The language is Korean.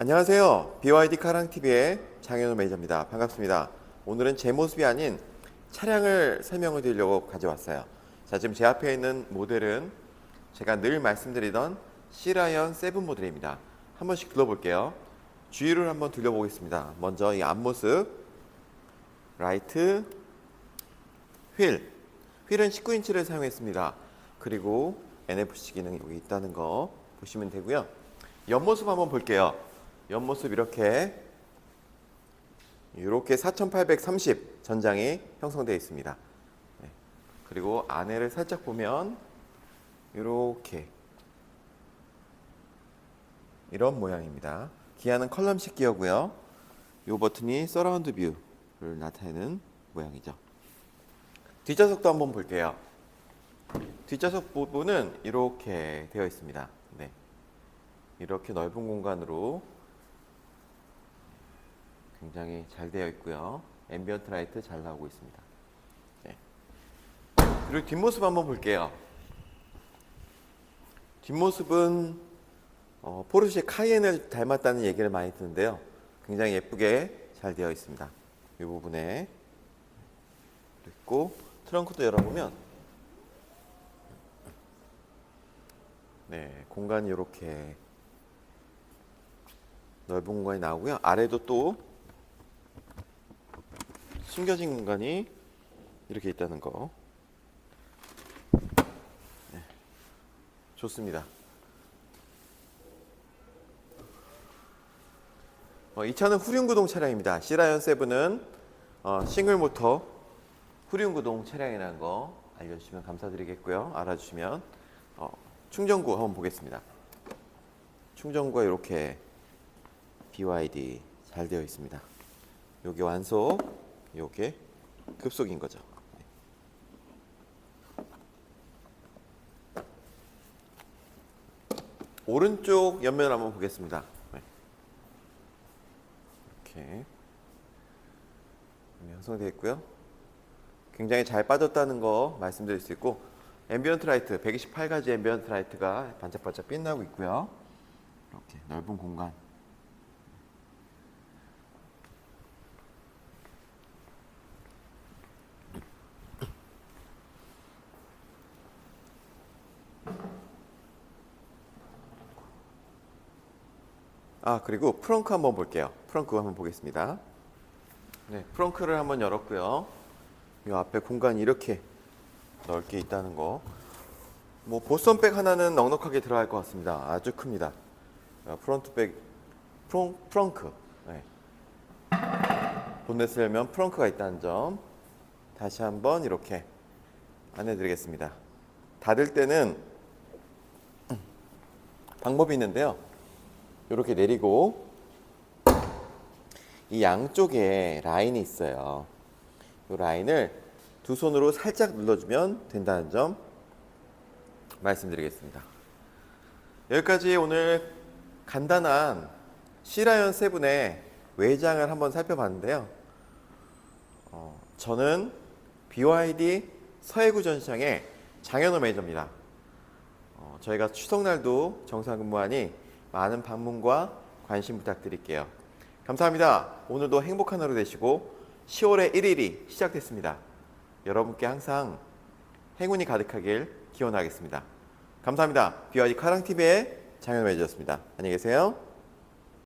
안녕하세요. BYD 카랑TV의 장현우 매니저입니다. 반갑습니다. 오늘은 제 모습이 아닌 차량을 설명을 드리려고 가져왔어요. 자, 지금 제 앞에 있는 모델은 제가 늘 말씀드리던 시라이언 7 모델입니다. 한 번씩 둘러볼게요. 주위를 한번 둘러보겠습니다. 먼저 이 앞모습, 라이트, 휠. 휠은 19인치를 사용했습니다. 그리고 NFC 기능이 여기 있다는 거 보시면 되고요. 옆모습 한번 볼게요. 옆모습 이렇게 이렇게 4830 전장이 형성되어 있습니다. 네. 그리고 안에를 살짝 보면 이렇게 이런 모양입니다. 기아는 컬럼식 기어고요. 이 버튼이 서라운드 뷰를 나타내는 모양이죠. 뒷좌석도 한번 볼게요. 뒷좌석 부분은 이렇게 되어 있습니다. 네. 이렇게 넓은 공간으로 굉장히 잘 되어 있고요. 앰비언트 라이트 잘 나오고 있습니다. 네. 그리고 뒷모습 한번 볼게요. 뒷모습은 어, 포르쉐 카이엔을 닮았다는 얘기를 많이 듣는데요. 굉장히 예쁘게 잘 되어 있습니다. 이 부분에 그리고 트렁크도 열어보면 네 공간이 이렇게 넓은 공간이 나오고요. 아래도 또 숨겨진 공간이 이렇게 있다는 거. 네, 좋습니다. 어, 이 차는 후륜구동 차량입니다. 시라이언 7은 어, 싱글 모터 후륜구동 차량이라는 거 알려주시면 감사드리겠고요. 알아주시면 어, 충전구 한번 보겠습니다. 충전구가 이렇게 BYD 잘 되어 있습니다. 요게 완속, 요게 급속인 거죠. 네. 오른쪽 옆면 한번 보겠습니다. 네. 이렇게 형성되어 있고요. 굉장히 잘 빠졌다는 거 말씀드릴 수 있고 앰비언트 라이트 128가지 앰비언트 라이트가 반짝반짝 빛나고 있고요. 이렇게 넓은 공간 아 그리고 프렁크 한번 볼게요. 프렁크 한번 보겠습니다. 네, 프렁크를 한번 열었고요. 이 앞에 공간이 이렇게 넓게 있다는 거. 뭐 보선백 하나는 넉넉하게 들어갈 것 같습니다. 아주 큽니다. 어, 프론트백, 프렁, 프렁크. 네. 본넷을 열면 프렁크가 있다는 점 다시 한번 이렇게 안내드리겠습니다. 닫을 때는 방법이 있는데요. 이렇게 내리고 이 양쪽에 라인이 있어요. 이 라인을 두 손으로 살짝 눌러주면 된다는 점 말씀드리겠습니다. 여기까지 오늘 간단한 시라이언 세븐의 외장을 한번 살펴봤는데요. 어, 저는 BYD 서해구 전시장의 장현호 매니저입니다. 어, 저희가 추석날도 정상 근무하니 많은 방문과 관심 부탁드릴게요. 감사합니다. 오늘도 행복한 하루 되시고 10월의 1일이 시작됐습니다. 여러분께 항상 행운이 가득하길 기원하겠습니다. 감사합니다. BYD 카랑TV의 장현 매니저였습니다. 안녕히 계세요.